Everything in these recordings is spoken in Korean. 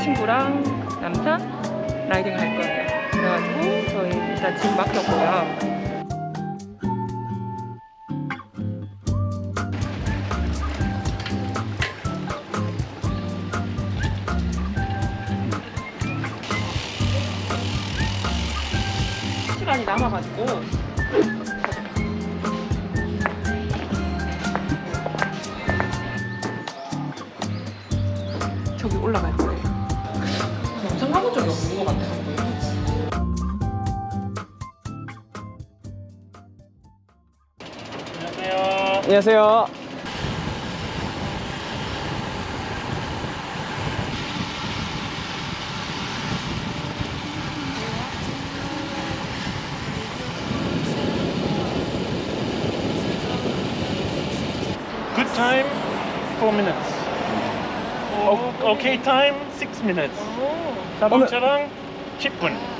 친구랑 남편 라이딩을 할 거예요. 그래가지고 저희 일단 짐 맡겼고요. 시간이 남아가지고 안녕하세요. Good time, 4 minutes. Okay time, 6 minutes. 자동차랑 10분.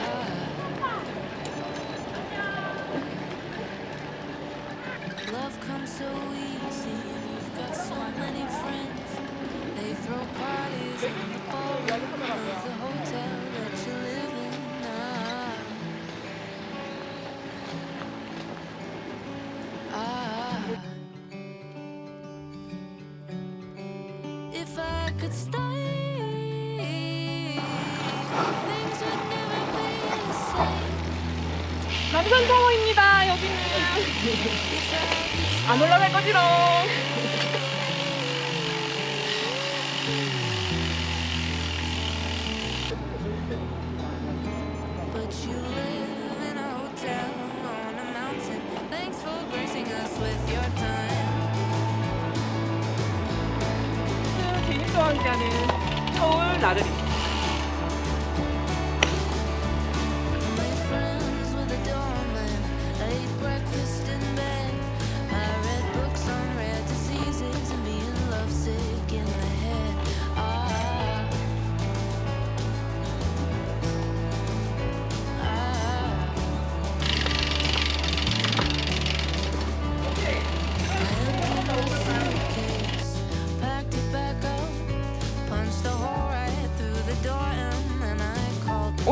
남산타워입니다. 여기는 안 올라갈 거지롱. But you live in a hotel on a mountain. Thanks for gracing us with 함께하는 서울 나들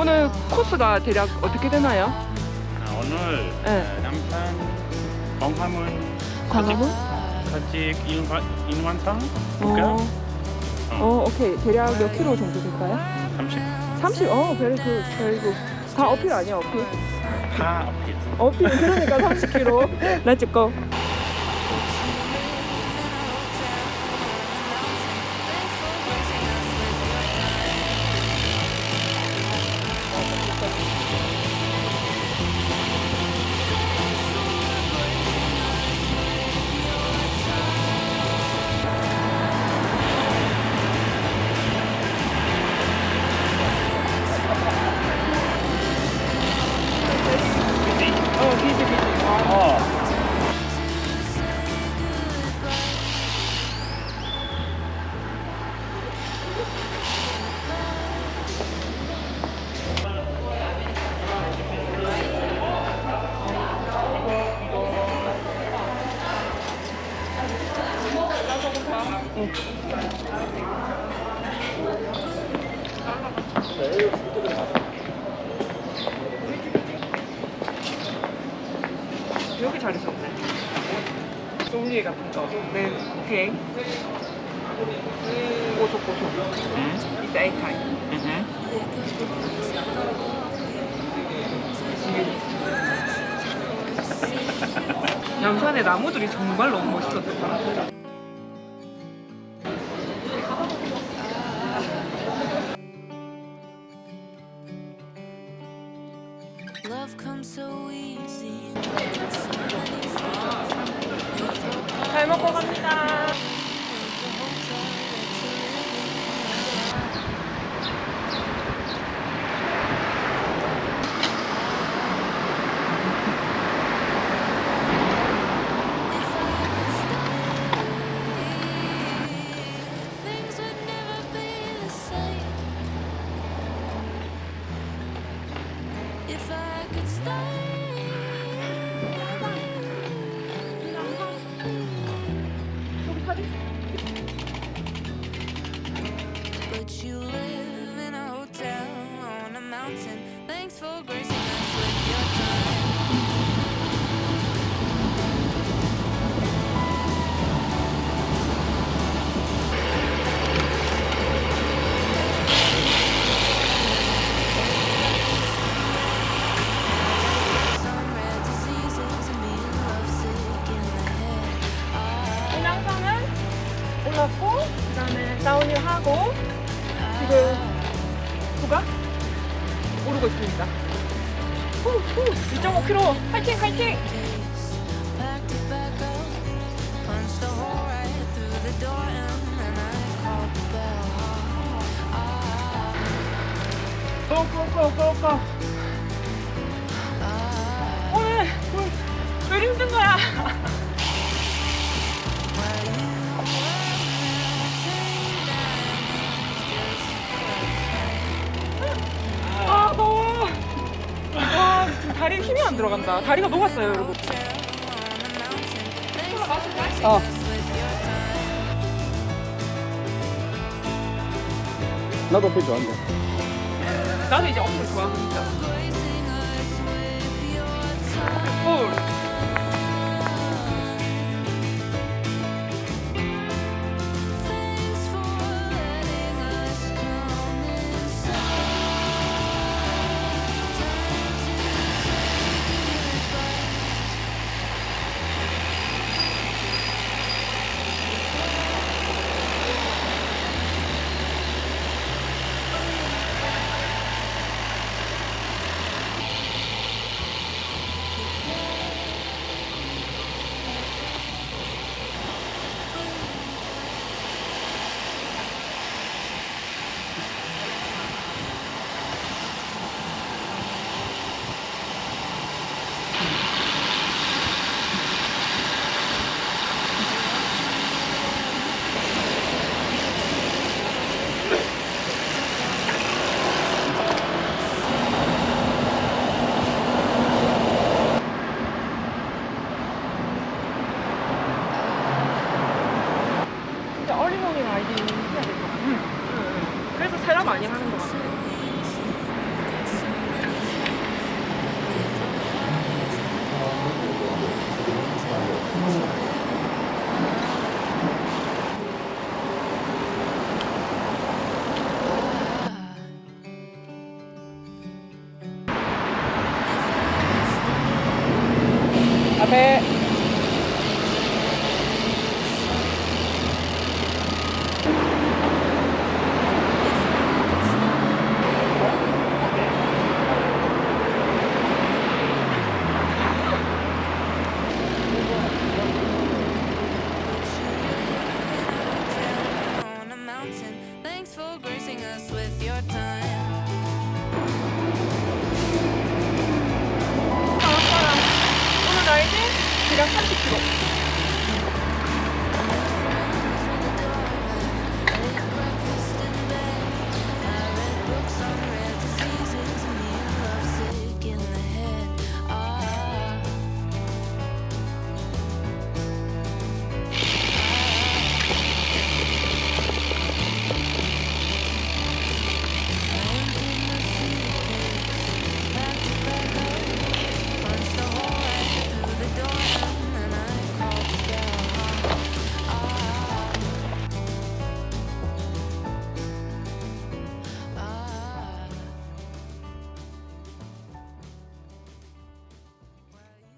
오늘 코스가 대략 어떻게 되나요? 아, 오늘 네. 어, 남산 광화문 광화문? 사직 인완, 인완상 어, 볼까요? 어, 오케이. 대략 몇 킬로 정도 될까요? 30. 30? 어, 베리 굿, 베리 굿. 다 어필 아니야, 어필? 다 어필. 어필, 그러니까 30 킬로. Let's go. 여기 잘하셨네. 쏨리에 같은 거. 네, 오케이. 고소 고소. A type. 음. 양산의 나무들이 정말 너무. Love 잘 먹고 갑니다. If I could stay, thanks for grace. 2.5km 파이팅 파이팅! 고고고고고 오늘 왜, 왜 힘든 거야? 들어간다 다리가 녹았어요 여러분 어. 나도 커피 좋아한다. 나도 이제 엄청 좋아하니까 꿀 Thanks for gracing us with your time. 오늘 나이는 대략 30km